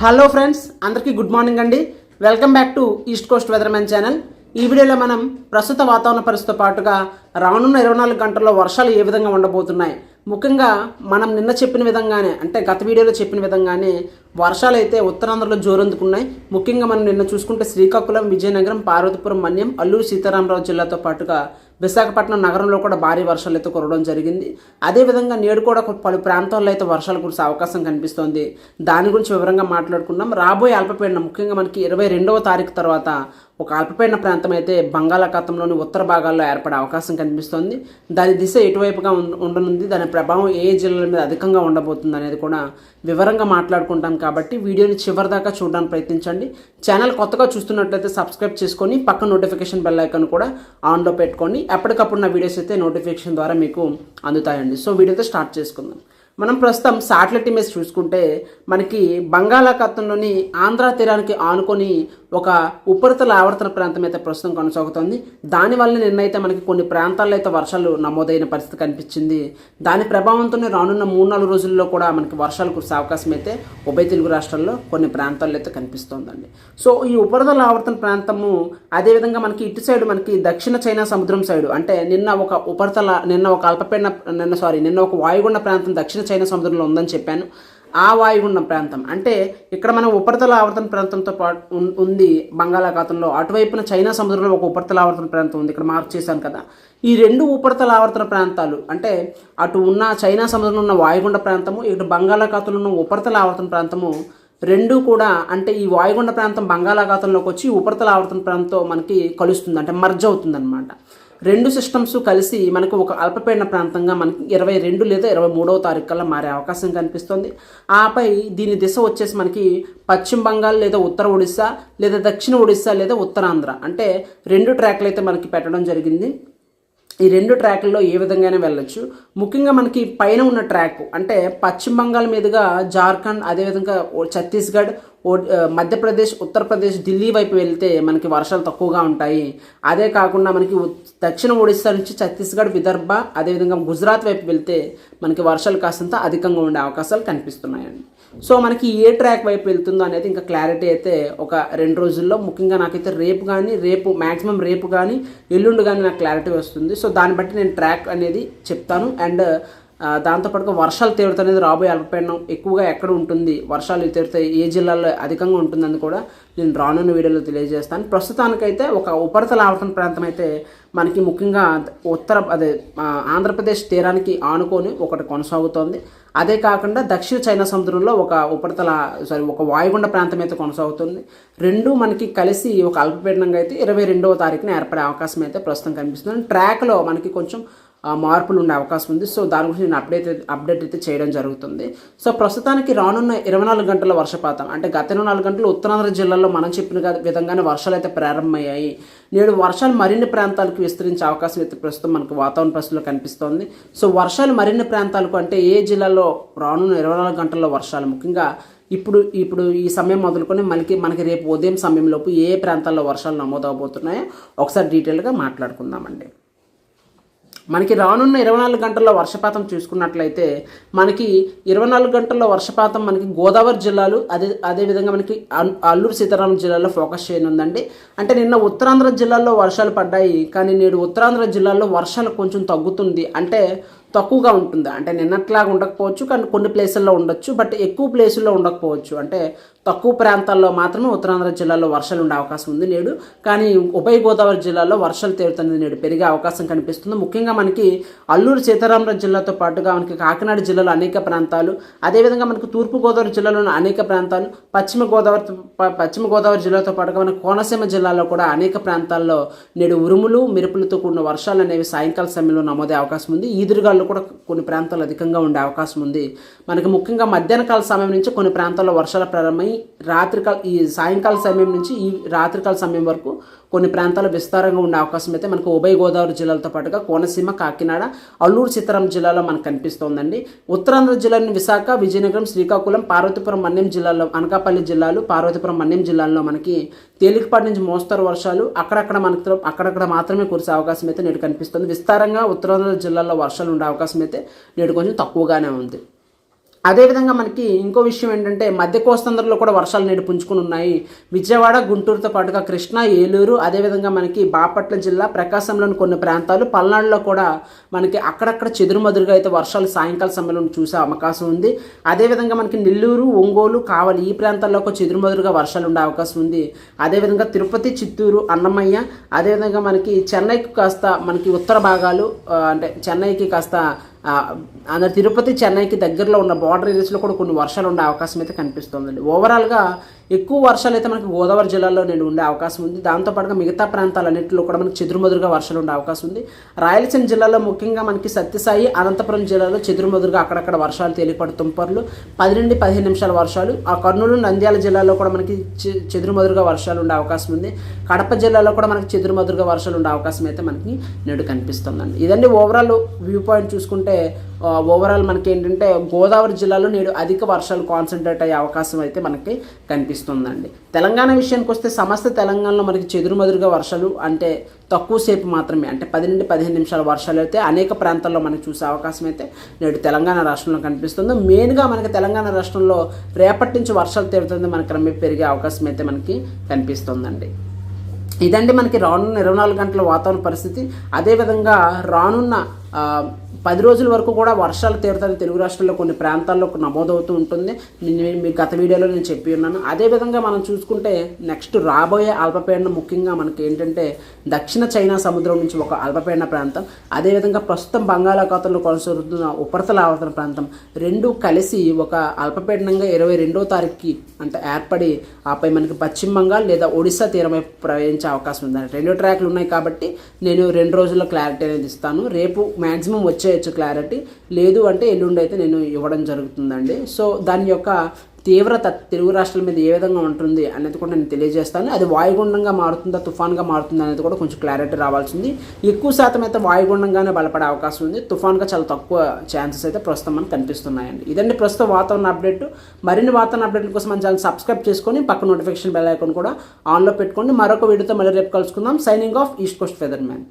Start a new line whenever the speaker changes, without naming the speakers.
Hello friends అందరికీ good morning అండి. Welcome back to East Coast weathermen channel. ఈ వీడియోలో మనం ప్రస్తుత వాతావరణ పరిస్థితితో పాటుగా రానున్న ఇరవై నాలుగు గంటల్లో వర్షాలు ఏ విధంగా ఉండబోతున్నాయి? ముఖ్యంగా మనం నిన్న చెప్పిన విధంగానే అంటే గత వీడియోలో చెప్పిన విధంగానే వర్షాలు అయితే ఉత్తరాంధ్రలో జోరందుకున్నాయి. ముఖ్యంగా మనం నిన్న చూసుకుంటే శ్రీకాకుళం విజయనగరం పార్వతీపురం మన్యం అల్లూరు సీతారామరావు జిల్లాతో పాటుగా విశాఖపట్నం నగరంలో కూడా భారీ వర్షాలు అయితే కురవడం జరిగింది. అదేవిధంగా నేడు కూడా పలు ప్రాంతాల్లో అయితే వర్షాలు కురిసే అవకాశం కనిపిస్తోంది. దాని గురించి వివరంగా మాట్లాడుకున్నాం రాబోయే అల్పపీడనం ముఖ్యంగా మనకి ఇరవై రెండవ తారీఖు తర్వాత ఒక అల్పపీడన ప్రాంతం అయితే బంగాళాఖాతంలోని ఉత్తర భాగాల్లో ఏర్పడే అవకాశం కనిపిస్తోంది. దాని దిశ ఎటువైపుగా ఉండనుంది. దాని ప్రభావం ఏ జిల్లాల మీద అధికంగా ఉండబోతుంది అనేది కూడా వివరంగా మాట్లాడుకుంటాం కాబట్టి వీడియోని చివరి దాకా చూడడానికి ప్రయత్నించండి. ఛానల్ కొత్తగా చూస్తున్నట్లయితే సబ్స్క్రైబ్ చేసుకొని పక్క నోటిఫికేషన్ బెల్ ఐకాన్ కూడా ఆన్లో పెట్టుకోండి. ఎప్పటికప్పుడు నా వీడియోస్ అయితే నోటిఫికేషన్ ద్వారా మీకు అందుతాయండి. సో వీడియోతో స్టార్ట్ చేసుకుందాం. మనం ప్రస్తుతం శాటిలైట్ ఇమేజ్ చూసుకుంటే మనకి బంగాళాఖాతంలోని ఆంధ్ర తీరానికి ఆనుకొని ఒక ఉపరితల ఆవర్తన ప్రాంతం అయితే ప్రస్తుతం కొనసాగుతోంది. దానివల్ల నిన్నైతే మనకి కొన్ని ప్రాంతాల్లో అయితే వర్షాలు నమోదైన పరిస్థితి కనిపించింది. దాని ప్రభావంతోనే రానున్న మూడు నాలుగు రోజుల్లో కూడా మనకి వర్షాలు కురిసే అవకాశం అయితే ఉభయ తెలుగు రాష్ట్రాల్లో కొన్ని ప్రాంతాల్లో అయితే కనిపిస్తోందండి. సో ఈ ఉపరితల ఆవర్తన ప్రాంతము అదేవిధంగా మనకి ఇటు సైడ్ మనకి దక్షిణ చైనా సముద్రం సైడు అంటే నిన్న ఒక ఉపరితల నిన్న ఒక అల్పపీడన నిన్న సారీ నిన్న ఒక వాయుగుండ ప్రాంతం దక్షిణ చైనా సముద్రంలో ఉందని చెప్పాను. ఆ వాయుగుండం ప్రాంతం. అంటే ఇక్కడ మనం ఉపరితల ఆవర్తన ప్రాంతంతో పాటు ఉంది బంగాళాఖాతంలో. అటువైపున చైనా సముద్రంలో ఒక ఉపరితల ఆవర్తన ప్రాంతం ఉంది. ఇక్కడ మార్క్ చేశాను కదా. ఈ రెండు ఉపరితల ఆవర్తన ప్రాంతాలు అంటే అటు ఉన్న చైనా సముద్రంలో ఉన్న వాయుగుండ ప్రాంతము ఇటు బంగాళాఖాతంలో ఉన్న ఉపరితల ఆవర్తన ప్రాంతము రెండు కూడా అంటే ఈ వాయుగుండ ప్రాంతం బంగాళాఖాతంలోకి వచ్చి ఉపరితల ఆవర్తన ప్రాంతంతో మనకి కలుస్తుంది అంటే మర్జ్ అవుతుంది రెండు సిస్టమ్స్ కలిసి మనకు ఒక అల్పపీడన ప్రాంతంగా మనకి ఇరవై రెండు లేదా ఇరవై మూడవ తారీఖు కల్లా మారే అవకాశం కనిపిస్తుంది. ఆపై దీని దిశ వచ్చేసి మనకి పశ్చిమ బంగాల్ లేదా ఉత్తర ఒడిస్సా లేదా దక్షిణ ఒడిస్సా లేదా ఉత్తరాంధ్ర అంటే రెండు ట్రాక్లు అయితే మనకి పెట్టడం జరిగింది. ఈ రెండు ట్రాక్లలో ఏ విధంగానే వెళ్ళొచ్చు. ముఖ్యంగా మనకి పైన ఉన్న ట్రాక్ అంటే పశ్చిమ బంగాల్ మీదుగా జార్ఖండ్ అదేవిధంగా ఛత్తీస్గఢ్ మధ్యప్రదేశ్ ఉత్తరప్రదేశ్ ఢిల్లీ వైపు వెళ్తే మనకి వర్షాలు తక్కువగా ఉంటాయి. అదే కాకుండా మనకి దక్షిణ ఒడిస్సా నుంచి ఛత్తీస్గఢ్ విదర్భ అదేవిధంగా గుజరాత్ వైపు వెళ్తే మనకి వర్షాలు కాస్తంత అధికంగా ఉండే అవకాశాలు కనిపిస్తున్నాయండి. సో మనకి ఏ ట్రాక్ వైపు వెళ్తుందో అనేది ఇంకా క్లారిటీ అయితే ఒక రెండు రోజుల్లో ముఖ్యంగా నాకైతే రేపు కానీ రేపు మ్యాక్సిమం రేపు కానీ ఎల్లుండి కానీ నాకు క్లారిటీ వస్తుంది. సో దాన్ని బట్టి నేను ట్రాక్ అనేది చెప్తాను. అండ్ దాంతోపాటుగా వర్షాలు తీవ్రత అనేది రాబోయే అల్పపీడనం ఎక్కువగా ఎక్కడ ఉంటుంది? వర్షాలు తీవ్రత ఏ జిల్లాల్లో అధికంగా ఉంటుందని కూడా నేను రానున్న వీడియోలో తెలియజేస్తాను. ప్రస్తుతానికైతే ఒక ఉపరితల ఆవర్తన ప్రాంతం అయితే మనకి ముఖ్యంగా ఉత్తర అదే ఆంధ్రప్రదేశ్ తీరానికి ఆనుకొని ఒకటి కొనసాగుతోంది. అదే కాకుండా దక్షిణ చైనా సముద్రంలో ఒక ఉపరితల సారీ ఒక వాయుగుండ ప్రాంతం అయితే కొనసాగుతుంది. రెండు మనకి కలిసి ఒక అల్పపీడనంగా అయితే ఇరవై రెండవ తారీఖున ఏర్పడే అవకాశం అయితే ప్రస్తుతం కనిపిస్తుంది. ట్రాక్లో మనకి కొంచెం మార్పులు ఉండే అవకాశం ఉంది. సో దాని గురించి నేను అప్డేట్ అయితే- అప్డేట్ అయితే చేయడం జరుగుతుంది. సో ప్రస్తుతానికి రానున్న ఇరవై నాలుగు గంటల వర్షపాతం అంటే గత ఇరవై నాలుగు గంటలు ఉత్తరాంధ్ర జిల్లాలో మనం చెప్పిన విధంగానే వర్షాలు అయితే ప్రారంభమయ్యాయి. నేడు వర్షాలు మరిన్ని ప్రాంతాలకు విస్తరించే అవకాశం అయితే ప్రస్తుతం మనకు వాతావరణ పరిస్థితుల్లో కనిపిస్తోంది. సో వర్షాలు మరిన్ని ప్రాంతాలకు అంటే ఏ జిల్లాలో రానున్న ఇరవై నాలుగు గంటల్లో వర్షాలు? ముఖ్యంగా ఇప్పుడు ఇప్పుడు ఈ సమయం మొదలుకొని మనకి మనకి రేపు ఉదయం సమయంలోపు ఏ ప్రాంతాల్లో వర్షాలు నమోదవబోతున్నాయో ఒకసారి డీటెయిల్గా మాట్లాడుకుందామండి. మనకి రానున్న ఇరవై నాలుగు గంటల్లో వర్షపాతం చూసుకున్నట్లయితే మనకి ఇరవై నాలుగు గంటల్లో వర్షపాతం మనకి గోదావరి జిల్లాలు అదే అదేవిధంగా మనకి అల్- అల్లూరు సీతారామ జిల్లాలో ఫోకస్ చేయనుందండి. అంటే నిన్న ఉత్తరాంధ్ర జిల్లాల్లో వర్షాలు పడ్డాయి కానీ నేడు ఉత్తరాంధ్ర జిల్లాల్లో వర్షాలు కొంచెం తగ్గుతుంది. అంటే తక్కువగా ఉంటుంది. అంటే నిన్నట్లాగా ఉండకపోవచ్చు కానీ కొన్ని ప్లేసుల్లో ఉండొచ్చు బట్ ఎక్కువ ప్లేసుల్లో ఉండకపోవచ్చు. అంటే తక్కువ ప్రాంతాల్లో మాత్రమే ఉత్తరాంధ్ర జిల్లాలో వర్షాలు ఉండే అవకాశం ఉంది నేడు. కానీ ఉభయ గోదావరి జిల్లాలో వర్షాలు తీవ్రత నేడు పెరిగే అవకాశం కనిపిస్తుంది. ముఖ్యంగా మనకి అల్లూరు సీతారామరాజు జిల్లాతో పాటుగా మనకి కాకినాడ జిల్లాలో అనేక ప్రాంతాలు అదేవిధంగా మనకు తూర్పుగోదావరి జిల్లాలోని అనేక ప్రాంతాలు పశ్చిమ గోదావరి పశ్చిమ గోదావరి జిల్లాతో పాటుగా మన కోనసీమ జిల్లాలో కూడా అనేక ప్రాంతాల్లో నేడు ఉరుములు మెరుపులతో కూడిన వర్షాలు అనేవి సాయంకాల సమయంలో నమోదే అవకాశం ఉంది. ఈదురుగాలు కూడా కొన్ని ప్రాంతాలు అధికంగా ఉండే అవకాశం ఉంది. మనకి ముఖ్యంగా మధ్యాహ్న కాల సమయం నుంచి కొన్ని ప్రాంతాల్లో వర్షాలు ప్రారంభమై రాత్రికాల ఈ సాయంకాల సమయం నుంచి ఈ రాత్రికాల సమయం వరకు కొన్ని ప్రాంతాలు విస్తారంగా ఉండే అవకాశం అయితే మనకు ఉభయ గోదావరి జిల్లాలతో పాటుగా కోనసీమ కాకినాడ అల్లూరు సీతారాం జిల్లాలో మనకు కనిపిస్తోందండి. ఉత్తరాంధ్ర జిల్లాలోని విశాఖ విజయనగరం శ్రీకాకుళం పార్వతీపురం మన్యం జిల్లాలో అనకాపల్లి జిల్లాలు పార్వతీపురం మన్యం జిల్లాల్లో మనకి తేలికపాటి నుంచి మోస్తరు వర్షాలు అక్కడక్కడ మనకు అక్కడక్కడ మాత్రమే కురిసే అవకాశం అయితే నేడు కనిపిస్తుంది. విస్తారంగా ఉత్తరాంధ్ర జిల్లాల్లో వర్షాలు ఉండే అవకాశం అయితే నేడు కొంచెం తక్కువగానే ఉంది. అదేవిధంగా మనకి ఇంకో విషయం ఏంటంటే మధ్య కోస్తాంధ్రలో కూడా వర్షాలు నేడు పుంజుకుని ఉన్నాయి. విజయవాడ గుంటూరుతో పాటుగా కృష్ణా ఏలూరు అదేవిధంగా మనకి బాపట్ల జిల్లా ప్రకాశంలోని కొన్ని ప్రాంతాలు పల్నాడులో కూడా మనకి అక్కడక్కడ చెదురుమదురుగా అయితే వర్షాలు సాయంకాల సమయంలో చూసే అవకాశం ఉంది. అదేవిధంగా మనకి నెల్లూరు ఒంగోలు కావలి ఈ ప్రాంతాల్లో ఒక చెదురుమదురుగా వర్షాలు ఉండే అవకాశం ఉంది. అదేవిధంగా తిరుపతి చిత్తూరు అన్నమయ్య అదేవిధంగా మనకి చెన్నైకి కాస్త మనకి ఉత్తర భాగాలు అంటే చెన్నైకి కాస్త ఆంధ్ర తిరుపతి చెన్నైకి దగ్గరలో ఉన్న బార్డర్ ఏరియాస్లో కూడా కొన్ని వర్షాలు ఉండే అవకాశం అయితే కనిపిస్తుందండి. ఓవరాల్గా ఎక్కువ వర్షాలు అయితే మనకి గోదావరి జిల్లాలో నేను ఉండే అవకాశం ఉంది. దాంతోపాటుగా మిగతా ప్రాంతాలన్నింటిలో కూడా మనకి చెదురుమదురుగా వర్షాలు ఉండే అవకాశం ఉంది. రాయలసీమ జిల్లాలో ముఖ్యంగా మనకి సత్యసాయి అనంతపురం జిల్లాలో చెదురుమదురుగా అక్కడక్కడ వర్షాలు తేలిపడి తుంపర్లు పది నుండి పదిహేను నిమిషాల వర్షాలు. ఆ కర్నూలు నంద్యాల జిల్లాలో కూడా మనకి చెదురుమదురుగా వర్షాలు ఉండే అవకాశం ఉంది. కడప జిల్లాలో కూడా మనకి చెదురుమదురుగా వర్షాలు ఉండే అవకాశం అయితే మనకి నేడు కనిపిస్తుందండి. ఇదండి ఓవరాల్ వ్యూ పాయింట్ చూసుకుంటే ఓవరాల్ మనకి ఏంటంటే గోదావరి జిల్లాలో నేడు అధిక వర్షాలు కాన్సన్ట్రేట్ అయ్యే అవకాశం అయితే మనకి కనిపిస్తుందండి. తెలంగాణ విషయానికి వస్తే సమస్త తెలంగాణలో మనకి చెదురుమదురుగా వర్షాలు అంటే తక్కువ సేపు మాత్రమే అంటే పది నుండి పదిహేను నిమిషాల వర్షాలు అయితే అనేక ప్రాంతాల్లో మనం చూసే అవకాశం అయితే నేడు తెలంగాణ రాష్ట్రంలో కనిపిస్తుంది. మెయిన్గా మనకి తెలంగాణ రాష్ట్రంలో రేపటి నుంచి వర్షాలు తీరుతుంది మన క్రమే పెరిగే అవకాశం అయితే మనకి కనిపిస్తుందండి. ఇదండి మనకి రానున్న ఇరవై నాలుగు గంటల వాతావరణ పరిస్థితి. అదేవిధంగా రానున్న పది రోజుల వరకు కూడా వర్షాలు తీరుతాయి. తెలుగు రాష్ట్రాల్లో కొన్ని ప్రాంతాల్లో నమోదవుతూ ఉంటుంది. నేను మీ గత వీడియోలో నేను చెప్పి ఉన్నాను. అదేవిధంగా మనం చూసుకుంటే నెక్స్ట్ రాబోయే అల్పపీడనం ముఖ్యంగా మనకి ఏంటంటే దక్షిణ చైనా సముద్రం నుంచి ఒక అల్పపీడన ప్రాంతం. అదేవిధంగా ప్రస్తుతం బంగాళాఖాతంలో కొనసాగుతున్న ఉపరితల ఆవర్తన ప్రాంతం. రెండు కలిసి ఒక అల్పపీడనంగా ఇరవై రెండో తారీఖుకి అంటే ఏర్పడి ఆపై మనకి పశ్చిమ బంగాల్ లేదా ఒడిశా తీరం వైపు ప్రయాణించే అవకాశం ఉంది రెండు ట్రాక్లు ఉన్నాయి కాబట్టి నేను రెండు రోజుల్లో క్లారిటీ అనేది ఇస్తాను. రేపు మ్యాక్సిమం వచ్చేయచ్చు క్లారిటీ. లేదు అంటే ఎల్లుండి అయితే నేను ఇవ్వడం జరుగుతుందండి. సో దాని యొక్క తీవ్రత తెలుగు రాష్ట్రాల మీద ఏ విధంగా ఉంటుంది అనేది కూడా నేను తెలియజేస్తాను. అది వాయుగుండంగా మారుతుందా తుఫాన్గా మారుతుందా అనేది కూడా కొంచెం క్లారిటీ రావాల్సింది. ఎక్కువ శాతం అయితే వాయుగుండంగానే బలపడే అవకాశం ఉంది. తుఫాన్గా చాలా తక్కువ ఛాన్సెస్ అయితే ప్రస్తుతం మనకు కనిపిస్తున్నాయండి. ఇదండి ప్రస్తుతం వాతావరణ అప్డేట్. మరిన్ని వాతావరణ అప్డేట్ల కోసం మన ఛానల్ సబ్స్క్రైబ్ చేసుకొని పక్క నోటిఫికేషన్ బెల్ ఐకాన్ కూడా ఆన్లో పెట్టుకోండి. మరొక వీడియోతో మళ్ళీ రేపు కలుసుకుందాం. Signing off East Coast weather man